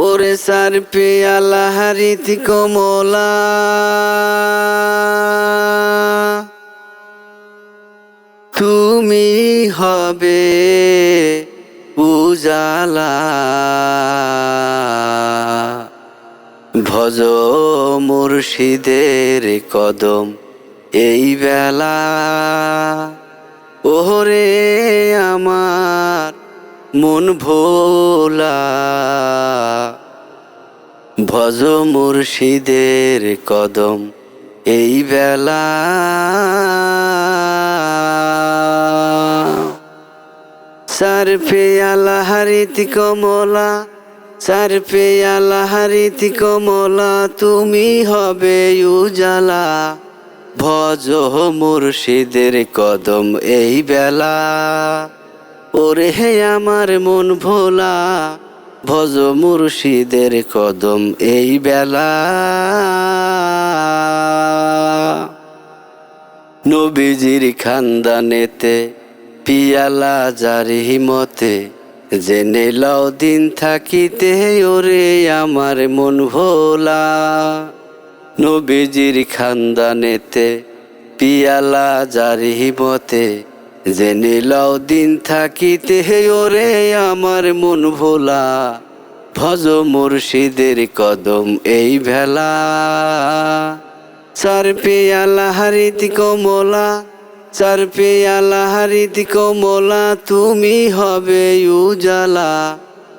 ওরে সার পেয়ালা হারিতি কমলা। তুমি হবে উজালা। ভজ মুর্শিদের কদম এই বেলা। ওরে আমার মন ভোলা। ভজ মুর্শিদের কদম এই বেলা। সার পেয়ালা হারিতি কমলা সার পেয়ালা হারিতি কমলা, তুমি হবে উজালা। ভজ মুর্শিদের কদম এই বেলা। ওরে হে আমার মন ভোলা ভজ মুর্শিদের কদম এই বেলা। নবীজির খানদানেতে পিয়ালা যার হিমতে জেনে লও দিন থাকিতে ওরে আমার মন ভোলা। নবীজির খানদানেতে পিয়ালা যার হিমতে জেনে লও দিন থাকিতে ওরে আমার মন ভোলা। ভজ মুর্শিদের কদম এই ভেলা। চার পেয়ালা হারিতি কমলা, চার পেয়ালা হারিতি কমলা, তুমি হবে উজালা।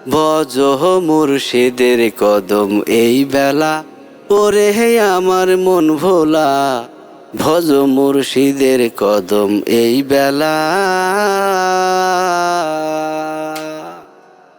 ভজ মুর্শিদের কদম এই বেলা ওরে আমার মন ভোলা। ভজ মুর্শিদের কদম এই বেলা।